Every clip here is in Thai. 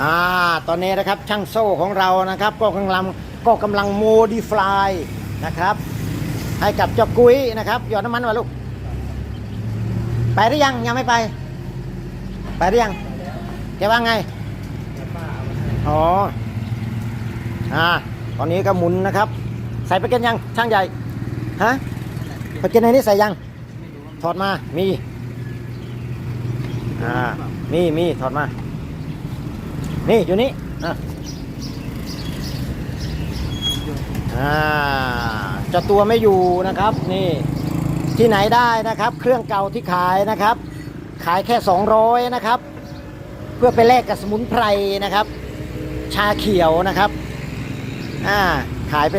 อ่าตอนนี้นะครับช่างโซ่ของเรานะครับ ก็กำลังก็กำลังโมดิฟายนะครับ ให้กับเจ้ากุ้ยนะครับหยอดน้ำมันมาลูก ไปหรือยังยังไม่ไป ไปหรือยังแกว่าไงอ๋ออ่าตอนนี้ก็หมุนนะครับ ใส่ไปเก็นยังช่างใหญ่ฮะไปเก็นในนี้ใส่ยังถอดมามีอ่ามีมีถอดมา นี่อยู่นี่อะอ่าเจะตัวไม่อยู่นะครับ นี่ ที่ไหนได้นะครับ เครื่องเก่าที่ขายนะครับ ขายแค่ 200 นะครับ เพื่อไปแลกกับสมุนไพรนะครับ ชาเขียวนะครับอ่าขายไป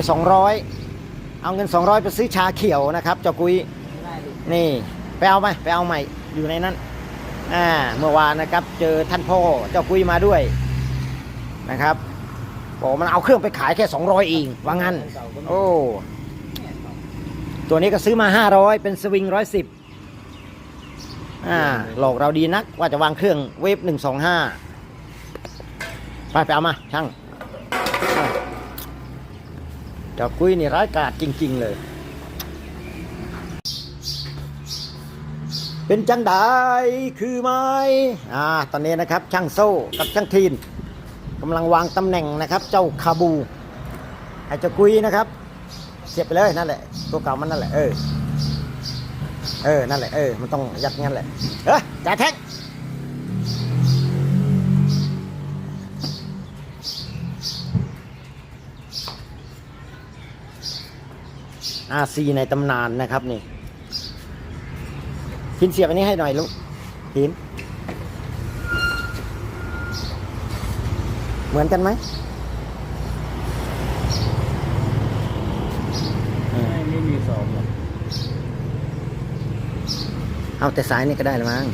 200 เอาเงิน 200 ไปซื้อชาเขียวนะครับเจ้ากุยนี่ ไปเอาไหมไปเอาใหม่อยู่ในนั้นอ่าเมื่อวานนะครับ เจอท่านพ่อเจ้ากุยมาด้วย นะครับบอกมันเอาเครื่องไปขายแค่ 200เองว่างั้น โอ้ ตัวนี้ก็ซื้อมา 500 เป็นสวิง110อ่าหลอกเราดีนักว่าจะวางเครื่องเวฟ125 ไปไปเอามา ช่างเจ้ากุ้ยนี่ร้ายกาจจริง ๆ เลย เป็นจังไดคือไหมอ่า ตอนนี้นะครับ ช่างโซ่กับช่างทีน กำลังวางตำแหน่งนะครับ เจ้าคาบูให้เจ้ากุยนะครับ เสียบไปเลยนั่นแหละ ตัวเก่ามันนั่นแหละเออเออนั่นแหละเออมันต้องยัดงั้นแหละเออจ่ายแท็กอาซีในตำนานนะครับนี่พินเสียบอันนี้ให้หน่อยลูกพิน เหมือนกันไหมอืมไม่มีสองหรอกเอาแต่สายนี่ก็ได้ละมั้ง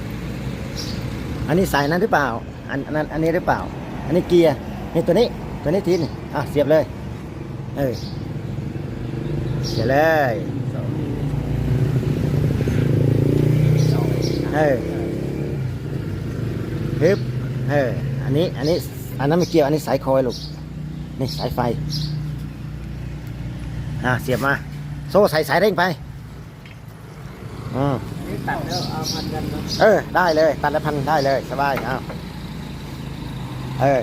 อันนี้สายนั้นหรือเปล่าอันอันนั้นอันนี้หรือเปล่า อันนี้เกียร์นี่ตัวนี้ตัวนี้ทีนี่อะเสียบเลย เออเสียบเลยสองเออฮึบเอออันนี้อันนี้ อันนั้นไม่เกี่ยว อันนี้สายคอยลูก นี่สายไฟ อะเสียบมา โซ่ใส่สายเร่งไป อืมตัดแล้วเอาพันกันเออ ได้เลย ตัดและพันได้เลย สบายอ้าวเออ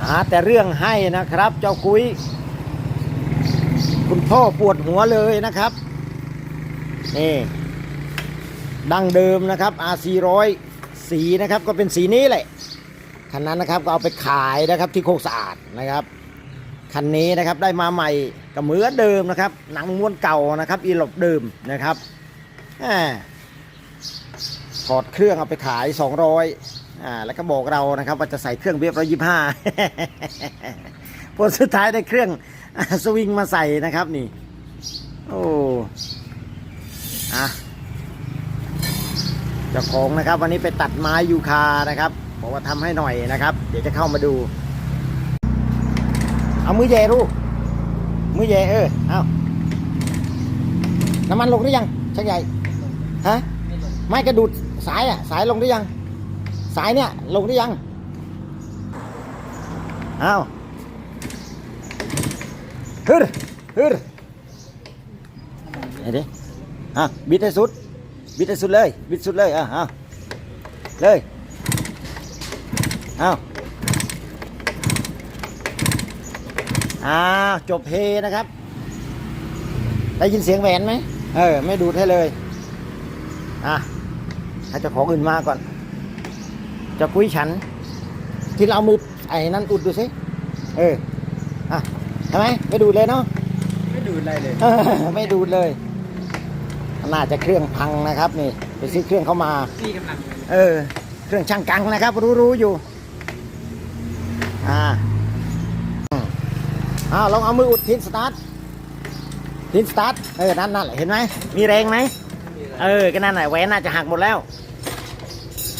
หาแต่เรื่องให้นะครับ เจ้ากุ้ย คุณพ่อปวดหัวเลยนะครับ นี่ ดั้งเดิมนะครับ R400 สีนะครับก็เป็นสีนี้แหละ คันนั้นนะครับก็เอาไปขายนะครับที่โคกสะอาดนะครับ คันนี้นะครับได้มาใหม่ก็เหมือนเดิมนะครับ หนังม้วนเก่านะครับ อีหลบเดิมนะครับถอดเครื่องเอาไปขาย 200อ่าแล้วก็บอกเรานะครับว่าจะใส่เครื่องเวฟร้อยยี่ห้าผลสุดท้ายได้เครื่องสวิงมาใส่นะครับนี่ โอ้ อะเจ้าของนะครับ วันนี้ไปตัดไม้ยูคานะครับ บอกว่าทำให้หน่อยนะครับ เดี๋ยวจะเข้ามาดู เอามือแย่ดูมือแย่เออเอาน้ำมันลงหรือยังช่างใหญ่ฮะไม่กระดูดสายอะ สายลงหรือยัง สายเนี่ย ลงหรือยังเอาฮึดฮึดเห็นดิ อะบิดให้สุด บิดให้สุดเลย บิดสุดเลยอะเอาเลยเอาอ้าวจบเพนะครับ ได้ยินเสียงแหวนไหมเออ ไม่ดูดให้เลย อะให้เจ้าของอื่นมาก่อนเจะกุ้ยฉัน ที่เราเอามือไอ้นั่นอุดดูสิ เออ อะทำไมไม่ดูดเลยเนาะ ไม่ดูดอะไรเลยเออไม่ดูดเลย น่าจะเครื่องพังนะครับนี่ไปซื้อเครื่องเข้ามา พี่กำลังเออ เครื่องช่างกังนะครับ รู้ๆอยู่ อ่าอืมอ้าวลองเอามืออุดทินสตาร์ททินสตาร์ทเออนั่นนั่นแหละเห็นไหมมีแรงไหม เออ ก็นั่นแหละแหวนน่าจะหักหมดแล้ว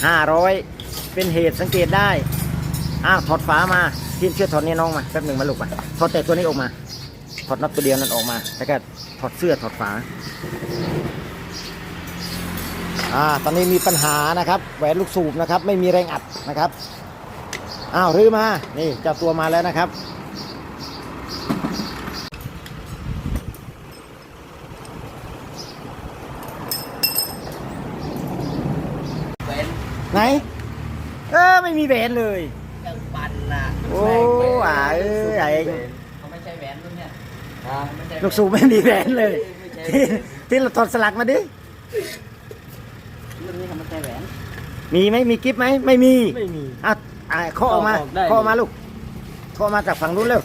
ห้าร้อยเป็นเหตุสังเกตได้ อ้าวถอดฝามาทินช่วยถอดนี่น้องมาแป๊บหนึ่งมาลูกมาถอดแต่ตัวนี้ออกมา ถอดน็อตตัวเดียวนั้นออกมา แล้วก็ถอดเสื้อถอดฝา อ่าตอนนี้มีปัญหานะครับแหวนลูกสูบนะครับ ไม่มีแรงอัดนะครับอ้าวรื้อมานี่เจ้าตัวมาแล้วนะครับแหวนไหนเออไม่มีแหวนเลยเครื่องปั่นน่ะโอ้อ่าเอ้ยไอ้เขาไม่ใช่แหวนรุ่นเนี้ยไม่ใช่แหวนลูกสูบไม่มีแหวนเลยไม่ใช่ที่ที่เราถอดสลักมาดิ รุ่นนี้เขาไม่ใช่แหวน มีไหมมีกิฟไหมไม่มีไม่มี อะอะเคาะออกมาเคาะออกได้ เคาะออกมาลูกเคาะออกมาจากฝั่งนู้นเร็ว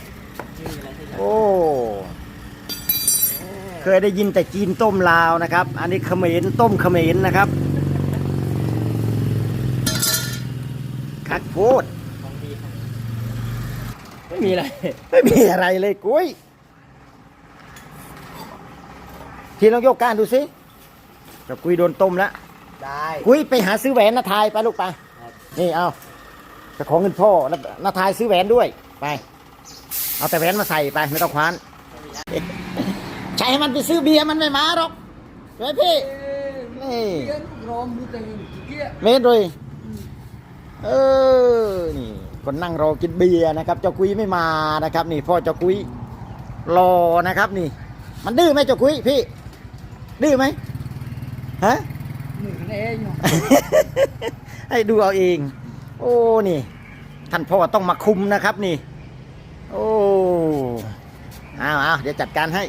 ไม่มีอะไรที่จะโอ้ เคยได้ยินแต่จีนต้มลาวนะครับ อันนี้เขมรต้มเขมรนะครับคักโพดของดีครับไม่มีอะไร ไม่มีอะไรเลยกุ้ยทีลองยกการดูสิเจะกุ้ยโดนต้มแล้ว ได้กุ้ยไปหาซื้อแหวนนาทายไปลูกไปครับนี่เอาจะของเงินพ่อแล้วนาทายซื้อแหวนด้วยไป เอาแต่แหวนมาใส่ไปไม่ต้องคว้านใช้ให้มันไปซื้อเบียร์มันไม่มาหรอกเฮ้ยพี่นี่เกียร์รอมดูแต่เกียร์เมตรเลยเออนี่คนนั่งรอกินเบียร์นะครับ เจ้ากุ้ยไม่มานะครับ นี่พ่อเจ้ากุ้ยรอนะครับ นี่ มันดื้อไหมเจ้ากุ้ยพี่ ดื้อไหมฮะหนึ่ง เองให้ดูเอาเอง โอ้นี่ ท่านพ่อต้องมาคุมนะครับนี่ โอ้เอาเอาเดี๋ยวจัดการให้